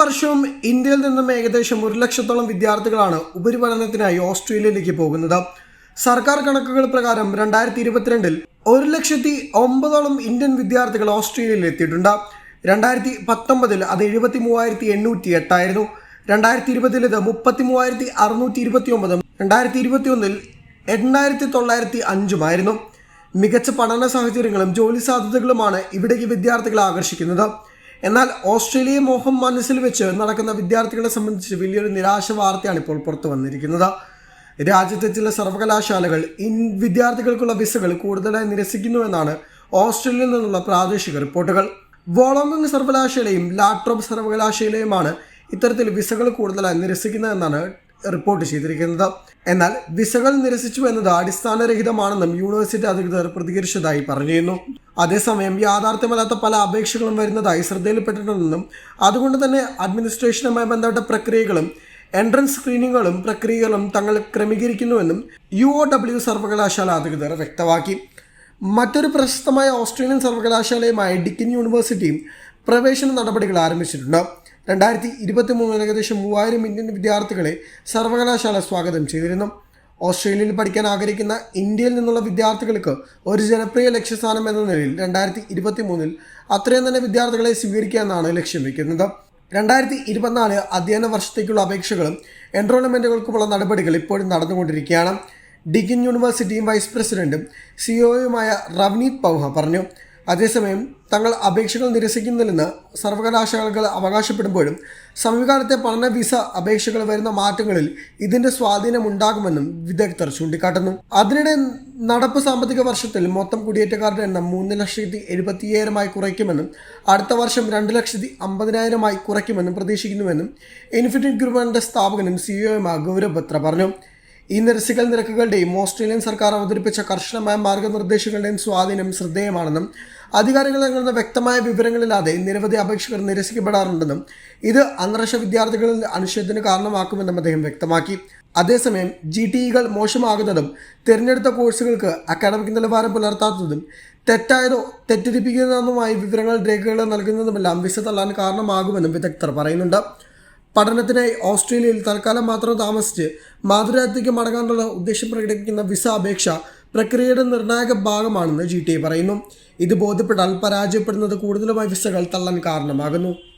വർഷവും ഇന്ത്യയിൽ നിന്നും ഏകദേശം ഒരു ലക്ഷത്തോളം വിദ്യാർത്ഥികളാണ് ഉപരിപഠനത്തിനായി ഓസ്ട്രേലിയയിലേക്ക് പോകുന്നത്. സർക്കാർ കണക്കുകൾ പ്രകാരം രണ്ടായിരത്തി ഇരുപത്തിരണ്ടിൽ ഒരു ലക്ഷത്തി ഒമ്പതോളം ഇന്ത്യൻ വിദ്യാർത്ഥികൾ ഓസ്ട്രേലിയയിൽ എത്തിയിട്ടുണ്ട്. രണ്ടായിരത്തി പത്തൊമ്പതിൽ അത് എഴുപത്തി മൂവായിരത്തി എണ്ണൂറ്റി എട്ടായിരുന്നു രണ്ടായിരത്തി ഇരുപതിൽ ഇത് മുപ്പത്തി മൂവായിരത്തി അറുന്നൂറ്റി ഇരുപത്തി ഒമ്പതും രണ്ടായിരത്തി ഇരുപത്തി ഒന്നിൽ എണ്ണായിരത്തി തൊള്ളായിരത്തി അഞ്ചുമായിരുന്നു മികച്ച പഠന സാഹചര്യങ്ങളും ജോലി സാധ്യതകളുമാണ് ഇവിടേക്ക് വിദ്യാർത്ഥികളെ ആകർഷിക്കുന്നത്. എന്നാൽ ഓസ്ട്രേലിയ മോഹം മനസ്സിൽ വെച്ച് നടക്കുന്ന വിദ്യാർത്ഥികളെ സംബന്ധിച്ച് വലിയൊരു നിരാശ വാർത്തയാണ് ഇപ്പോൾ പുറത്തു വന്നിരിക്കുന്നത്. രാജ്യത്തെ ചില സർവകലാശാലകൾ ഇൻ വിദ്യാർത്ഥികൾക്കുള്ള വിസകൾ കൂടുതലായി നിരസിക്കുന്നുവെന്നാണ് ഓസ്ട്രേലിയയിൽ നിന്നുള്ള പ്രാദേശിക റിപ്പോർട്ടുകൾ. വോളോങ്ങ് സർവകലാശാലയും ലാട്രോബ് സർവകലാശാലയുമാണ് ഇത്തരത്തിൽ വിസകൾ കൂടുതലായി നിരസിക്കുന്നതെന്നാണ് റിപ്പോർട്ട് ചെയ്തിരിക്കുന്നത്. എന്നാൽ വിസകൾ നിരസിച്ചു എന്നത് അടിസ്ഥാനരഹിതമാണെന്നും യൂണിവേഴ്സിറ്റി അധികൃതർ പ്രതികരിച്ചതായി പറഞ്ഞിരുന്നു. അതേസമയം യാഥാർത്ഥ്യമല്ലാത്ത പല അപേക്ഷകളും വരുന്നതായി ശ്രദ്ധയിൽപ്പെട്ടിട്ടുണ്ടെന്നും അതുകൊണ്ട് തന്നെ അഡ്മിനിസ്ട്രേഷനുമായി ബന്ധപ്പെട്ട പ്രക്രിയകളും എൻട്രൻസ് സ്ക്രീനിങ്ങുകളും പ്രക്രിയകളും തങ്ങൾ ക്രമീകരിക്കുന്നുവെന്നും യു ഒ ഡബ്ല്യു സർവകലാശാല അധികൃതർ വ്യക്തമാക്കി. മറ്റൊരു പ്രശസ്തമായ ഓസ്ട്രേലിയൻ സർവകലാശാലയുമായ ഡിക്കിൻ യൂണിവേഴ്സിറ്റിയും പ്രവേശന നടപടികൾ ആരംഭിച്ചിട്ടുണ്ട്. രണ്ടായിരത്തി ഇരുപത്തി മൂന്നിൽ ഏകദേശം മൂവായിരം ഇന്ത്യൻ വിദ്യാർത്ഥികളെ സർവകലാശാല സ്വാഗതം ചെയ്തിരുന്നു. ഓസ്ട്രേലിയയിൽ പഠിക്കാൻ ആഗ്രഹിക്കുന്ന ഇന്ത്യയിൽ നിന്നുള്ള വിദ്യാർത്ഥികൾക്ക് ഒരു ജനപ്രിയ ലക്ഷ്യസ്ഥാനം എന്ന നിലയിൽ രണ്ടായിരത്തി ഇരുപത്തി മൂന്നിൽ അത്രയും തന്നെ വിദ്യാർത്ഥികളെ സ്വീകരിക്കുക എന്നാണ് ലക്ഷ്യം വയ്ക്കുന്നത് രണ്ടായിരത്തി ഇരുപത്തിനാല് അധ്യയന വർഷത്തേക്കുള്ള അപേക്ഷകളും എൻറോൾമെന്റുകൾക്കുമുള്ള നടപടികൾ ഇപ്പോഴും നടന്നുകൊണ്ടിരിക്കുകയാണ്. ഡിഗിൻ യൂണിവേഴ്സിറ്റിയും വൈസ് പ്രസിഡന്റും സിഒയുമായ റവ്നീത് പൗഹ പറഞ്ഞു. അതേസമയം തങ്ങൾ അപേക്ഷകൾ നിരസിക്കുന്നില്ലെന്ന് സർവകലാശാലകൾ അവകാശപ്പെടുമ്പോഴും സമീപകാലത്തെ പഠന വിസ അപേക്ഷകൾ വരുന്ന മാറ്റങ്ങളിൽ ഇതിന്റെ സ്വാധീനം ഉണ്ടാകുമെന്നും വിദഗ്ധർ ചൂണ്ടിക്കാട്ടുന്നു. അതിനിടെ നടപ്പ് സാമ്പത്തിക വർഷത്തിൽ മൊത്തം കുടിയേറ്റക്കാരുടെ എണ്ണം മൂന്ന് ലക്ഷത്തി എഴുപത്തിയ്യായിരമായി കുറയ്ക്കുമെന്നും അടുത്ത വർഷം രണ്ട് ലക്ഷത്തി അമ്പതിനായിരമായി കുറയ്ക്കുമെന്നും പ്രതീക്ഷിക്കുന്നുവെന്നും ഇൻഫിനിറ്റ് ഗ്രൂപ്പിന്റെ സ്ഥാപകനും സിഇഒയുമായ ഗൗരവ് ബത്ര പറഞ്ഞു. ഈ നിരസിക്കൽ നിരക്കുകളുടെയും ഓസ്ട്രേലിയൻ സർക്കാർ അവതരിപ്പിച്ച കർശനമായ മാർഗനിർദ്ദേശങ്ങളുടെയും സ്വാധീനം ശ്രദ്ധേയമാണെന്നും അധികാരികൾ നൽകുന്ന വ്യക്തമായ വിവരങ്ങളില്ലാതെ നിരവധി അപേക്ഷകർ നിരസിക്കപ്പെടാറുണ്ടെന്നും ഇത് അന്താരാഷ്ട്ര വിദ്യാർത്ഥികളിൽ അനിശ്ചയത്തിന് കാരണമാക്കുമെന്നും അദ്ദേഹം വ്യക്തമാക്കി. അതേസമയം ജി ടി ഇകൾ മോശമാകുന്നതും തിരഞ്ഞെടുത്ത കോഴ്സുകൾക്ക് അക്കാഡമിക് നിലവാരം പുലർത്താത്തതും തെറ്റായതോ തെറ്റിദ്ധരിപ്പിക്കുന്നതുമായ വിവരങ്ങൾ രേഖകൾ നൽകുന്നതുമെല്ലാം വിസ തള്ളാൻ കാരണമാകുമെന്നും വിദഗ്ധർ പറയുന്നുണ്ട്. പഠനത്തിനായി ഓസ്ട്രേലിയയിൽ തൽക്കാലം മാത്രം താമസിച്ച് മാതൃരാജ്യത്തേക്ക് മടങ്ങാനുള്ള ഉദ്ദേശം പ്രകടിപ്പിക്കുന്ന വിസ അപേക്ഷ പ്രക്രിയയുടെ നിർണായക ഭാഗമാണെന്ന് ജി ടി പറയുന്നു. ഇത് ബോധ്യപ്പെട്ടാൽ പരാജയപ്പെടുന്നത് കൂടുതലുമായി വിസകൾ തള്ളാൻ കാരണമാകുന്നു.